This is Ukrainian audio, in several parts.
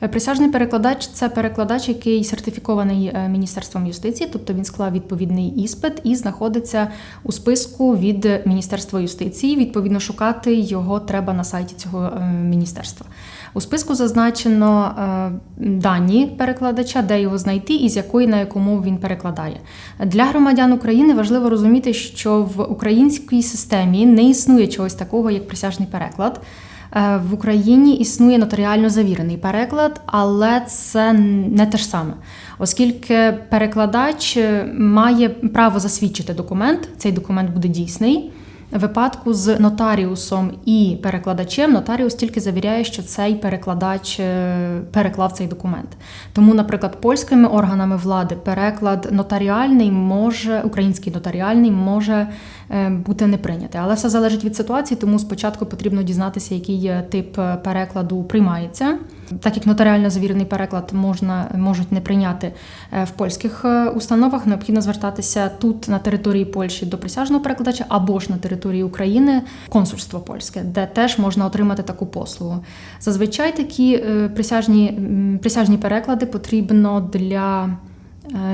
Присяжний перекладач це перекладач, який сертифікований е, Міністерством юстиції, тобто він склав відповідний іспит і знаходиться у списку від Міністерства юстиції. Відповідно, шукати його треба на сайті цього е, міністерства. У списку зазначено е, дані перекладача, де його знайти і з якої на яку мову він перекладає. Для громадян України важливо розуміти, що в українській системі не існує чогось такого, як присяжний переклад. Е, В Україні існує нотаріально завірений переклад, але це не те ж саме, оскільки перекладач е, має право засвідчити документ, цей документ буде дійсний. Випадку з нотаріусом і перекладачем нотаріус тільки завіряє, що цей перекладач е, переклав цей документ. Тому, наприклад, польськими органами влади переклад нотаріальний може, український нотаріальний може е, бути не прийнятий. Але все залежить від ситуації, тому спочатку потрібно дізнатися, який е, тип перекладу приймається. Так як нотаріально завірений переклад можна можуть не прийняти е, в польських е, установах, необхідно звертатися тут на території Польщі до присяжного перекладача або ж на території України консульство польське, де теж можна отримати таку послугу. Зазвичай такі е, присяжні, присяжні переклади потрібно для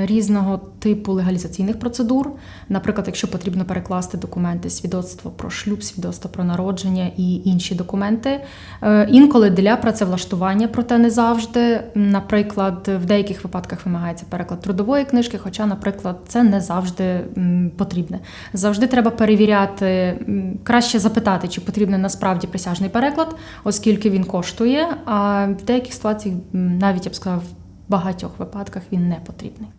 різного типу легалізаційних процедур. Наприклад, якщо потрібно перекласти документи, свідоцтво про шлюб, свідоцтво про народження і інші документи. Е, Інколи для працевлаштування, проте не завжди. Наприклад, в деяких випадках вимагається переклад трудової книжки, хоча, наприклад, це не завжди потрібне. Завжди треба перевіряти, краще запитати, чи потрібен насправді присяжний переклад, оскільки він коштує. А в деяких ситуаціях, навіть я б сказав, багатьох випадках він не потрібний.